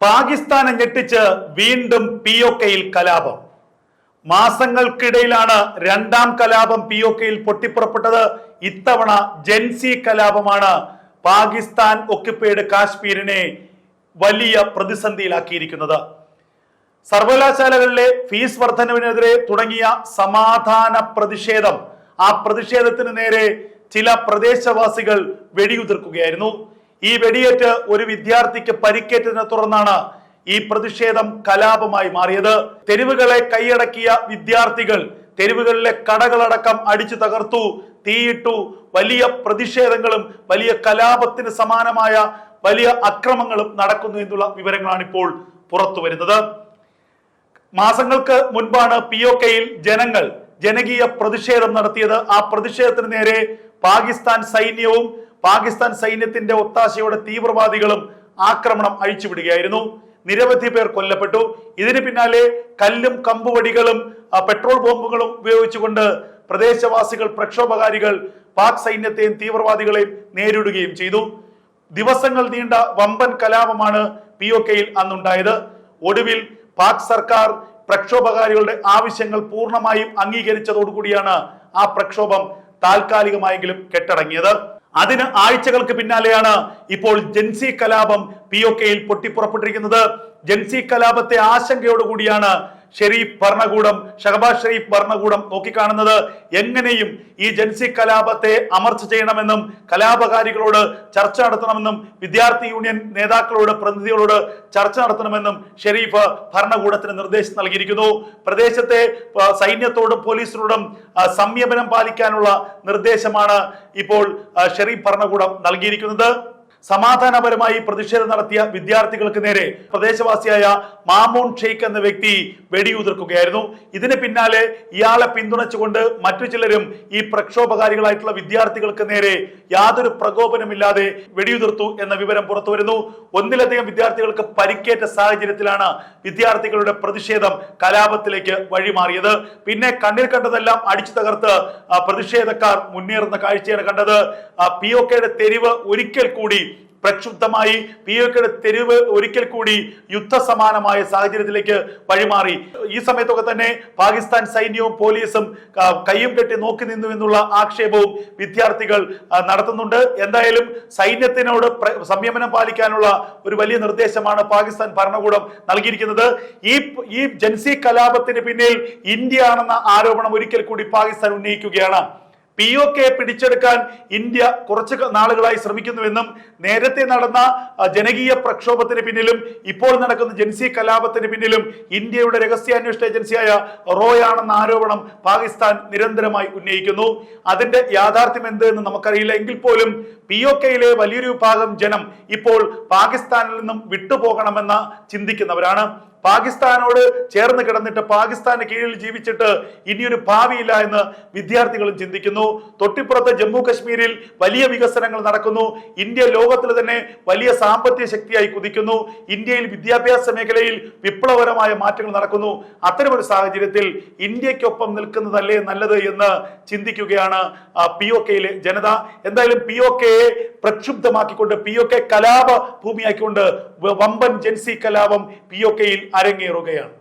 പാകിസ്ഥാനെ ഞെട്ടിച്ച് വീണ്ടും P O കെയിൽ കലാപം. മാസങ്ങൾക്കിടയിലാണ് രണ്ടാം കലാപം പി ഒ കെയിൽ പൊട്ടിപ്പുറപ്പെട്ടത്. ഇത്തവണ ജെൻസി കലാപമാണ് പാകിസ്ഥാൻ ഒക്യുപ്പൈഡ് കാശ്മീരിനെ വലിയ പ്രതിസന്ധിയിലാക്കിയിരിക്കുന്നത്. സർവകലാശാലകളിലെ ഫീസ് വർധനവിനെതിരെ തുടങ്ങിയ സമാധാന പ്രതിഷേധം. ആ പ്രതിഷേധത്തിന് നേരെ ചില പ്രദേശവാസികൾ വെടിയുതിർക്കുകയായിരുന്നു. ഈ വെടിയേറ്റ് ഒരു വിദ്യാർത്ഥിക്ക് പരിക്കേറ്റതിനെ തുടർന്നാണ് ഈ പ്രതിഷേധം കലാപമായി മാറിയത്. തെരുവുകളെ കൈയടക്കിയ വിദ്യാർത്ഥികൾ തെരുവുകളിലെ കടകളടക്കം അടിച്ചു തകർത്തു തീയിട്ടു വലിയ പ്രതിഷേധങ്ങളും വലിയ കലാപത്തിന് സമാനമായ വലിയ അക്രമങ്ങളും നടക്കുന്നു എന്നുള്ള വിവരങ്ങളാണ് ഇപ്പോൾ പുറത്തു വരുന്നത് മാസങ്ങൾക്ക് മുൻപാണ് പി ഒ കെയിൽ ജനങ്ങൾ ജനകീയ പ്രതിഷേധം നടത്തിയത്. ആ പ്രതിഷേധത്തിന് നേരെ പാകിസ്ഥാൻ സൈന്യവും പാകിസ്ഥാൻ സൈന്യത്തിന്റെ ഒത്താശയോടെ തീവ്രവാദികളും ആക്രമണം അഴിച്ചുവിടുകയായിരുന്നു. നിരവധി പേർ കൊല്ലപ്പെട്ടു. ഇതിന് പിന്നാലെ കല്ലും കമ്പുവടികളും പെട്രോൾ ബോംബുകളും ഉപയോഗിച്ചുകൊണ്ട് പ്രദേശവാസികൾ പ്രക്ഷോഭകാരികൾ പാക് സൈന്യത്തെയും തീവ്രവാദികളെയും നേരിടുകയും ചെയ്തു. ദിവസങ്ങൾ നീണ്ട വമ്പൻ കലാപമാണ് പി ഒ കെയിൽ അന്നുണ്ടായത്. ഒടുവിൽ പാക് സർക്കാർ പ്രക്ഷോഭകാരികളുടെ ആവശ്യങ്ങൾ പൂർണമായും അംഗീകരിച്ചതോടുകൂടിയാണ് ആ പ്രക്ഷോഭം താൽക്കാലികമായെങ്കിലും കെട്ടടങ്ങിയത്. അതിന് ആഴ്ചകൾക്ക് പിന്നാലെയാണ് ഇപ്പോൾ ജൻസി കലാപം പി ഒ കെയിൽ പൊട്ടിപ്പുറപ്പെട്ടിരിക്കുന്നത്. ജൻസി കലാപത്തെ ആശങ്കയോടുകൂടിയാണ് ഷെരീഫ് ഭരണകൂടം ഷഹബാസ് ഷെരീഫ് ഭരണകൂടം നോക്കിക്കാണുന്നത് എങ്ങനെയും ഈ ജൻസി കലാപത്തെ അമർച്ച ചെയ്യണമെന്നും കലാപകാരികളോട് ചർച്ച നടത്തണമെന്നും വിദ്യാർത്ഥി യൂണിയൻ നേതാക്കളോട് പ്രതിനിധികളോട് ചർച്ച നടത്തണമെന്നും ഷെരീഫ് ഭരണകൂടത്തിന് നിർദ്ദേശം നൽകിയിരിക്കുന്നു. പ്രദേശത്തെ സൈന്യത്തോടും പോലീസിനോടും സംയമനം പാലിക്കാനുള്ള നിർദ്ദേശമാണ് ഇപ്പോൾ ഷെരീഫ് ഭരണകൂടം നൽകിയിരിക്കുന്നത്. സമാധാനപരമായി പ്രതിഷേധം നടത്തിയ വിദ്യാർത്ഥികൾക്ക് നേരെ പ്രദേശവാസിയായ മാമൂൺ ഷെയ്ഖ് എന്ന വ്യക്തി വെടിയുതിർക്കുകയായിരുന്നു. ഇതിന് പിന്നാലെ ഇയാളെ പിന്തുണച്ചുകൊണ്ട് മറ്റു ചിലരും ഈ പ്രക്ഷോഭകാരികളായിട്ടുള്ള വിദ്യാർത്ഥികൾക്ക് നേരെ യാതൊരു പ്രകോപനമില്ലാതെ വെടിയുതിർത്തു എന്ന വിവരം പുറത്തുവരുന്നു. ഒന്നിലധികം വിദ്യാർത്ഥികൾക്ക് പരിക്കേറ്റ സാഹചര്യത്തിലാണ് വിദ്യാർത്ഥികളുടെ പ്രതിഷേധം കലാപത്തിലേക്ക് വഴിമാറിയത്. പിന്നെ കണ്ണിൽ കണ്ടതെല്ലാം അടിച്ചു തകർത്ത് പ്രതിഷേധക്കാർ മുന്നേറുന്ന കാഴ്ചയാണ് കണ്ടത്. പി ഒ കെയുടെ തെരുവ് ഒരിക്കൽ കൂടി പ്രക്ഷുബ്ധമായി പി ഒ തെരുവ് ഒരിക്കൽ കൂടി യുദ്ധസമാനമായ സാഹചര്യത്തിലേക്ക് വഴിമാറി. ഈ സമയത്തൊക്കെ തന്നെ പാകിസ്ഥാൻ സൈന്യവും പോലീസും കയ്യും കെട്ടി നോക്കി നിന്നു എന്നുള്ള ആക്ഷേപവും വിദ്യാർത്ഥികൾ നടത്തുന്നുണ്ട്. എന്തായാലും സൈന്യത്തിനോട് സംയമനം പാലിക്കാനുള്ള ഒരു വലിയ നിർദ്ദേശമാണ് പാകിസ്ഥാൻ ഭരണകൂടം നൽകിയിരിക്കുന്നത്. ഈ ഈ ജൻസി കലാപത്തിന് പിന്നിൽ ഇന്ത്യ ആണെന്ന ആരോപണം ഒരിക്കൽ കൂടി പാകിസ്ഥാൻ ഉന്നയിക്കുകയാണ്. പി ഒ കെ പിടിച്ചെടുക്കാൻ ഇന്ത്യ കുറച്ച് നാളുകളായി ശ്രമിക്കുന്നുവെന്നും നേരത്തെ നടന്ന ജനകീയ പ്രക്ഷോഭത്തിന് പിന്നിലും ഇപ്പോൾ നടക്കുന്ന ജൻസി കലാപത്തിന് പിന്നിലും ഇന്ത്യയുടെ രഹസ്യാന്വേഷണ ഏജൻസിയായ റോയ് ആണെന്ന ആരോപണം പാകിസ്ഥാൻ നിരന്തരമായി ഉന്നയിക്കുന്നു. അതിന്റെ യാഥാർത്ഥ്യം എന്ത് എന്ന് നമുക്കറിയില്ല. എങ്കിൽ പോലും പി ഒ കെയിലെ വലിയൊരു വിഭാഗം ജനം ഇപ്പോൾ പാകിസ്ഥാനിൽ നിന്നും വിട്ടുപോകണമെന്ന് ചിന്തിക്കുന്നവരാണ്. പാകിസ്ഥാനോട് ചേർന്ന് കിടന്നിട്ട് പാകിസ്ഥാന് കീഴിൽ ജീവിച്ചിട്ട് ഇനിയൊരു ഭാവിയില്ല എന്ന് വിദ്യാർത്ഥികളും ചിന്തിക്കുന്നു. തൊട്ടിപ്പുറത്ത് ജമ്മു കശ്മീരിൽ വലിയ വികസനങ്ങൾ നടക്കുന്നു. ഇന്ത്യ ലോകത്തിൽ തന്നെ വലിയ സാമ്പത്തിക ശക്തിയായി കുതിക്കുന്നു. ഇന്ത്യയിൽ വിദ്യാഭ്യാസ മേഖലയിൽ വിപ്ലവകരമായ മാറ്റങ്ങൾ നടക്കുന്നു. അത്തരമൊരു സാഹചര്യത്തിൽ ഇന്ത്യക്കൊപ്പം നിൽക്കുന്നതല്ലേ നല്ലത് എന്ന് ചിന്തിക്കുകയാണ് പി ഒ കെയിലെ ജനത. എന്തായാലും പി ഒ കെയെ പ്രക്ഷുബ്ധമാക്കിക്കൊണ്ട് പി ഒ കെ കലാപ ഭൂമിയാക്കിക്കൊണ്ട് വമ്പൻ ജൻസി കലാപം പി ഒ കെയിൽ അരങ്ങേറുകയാണ്.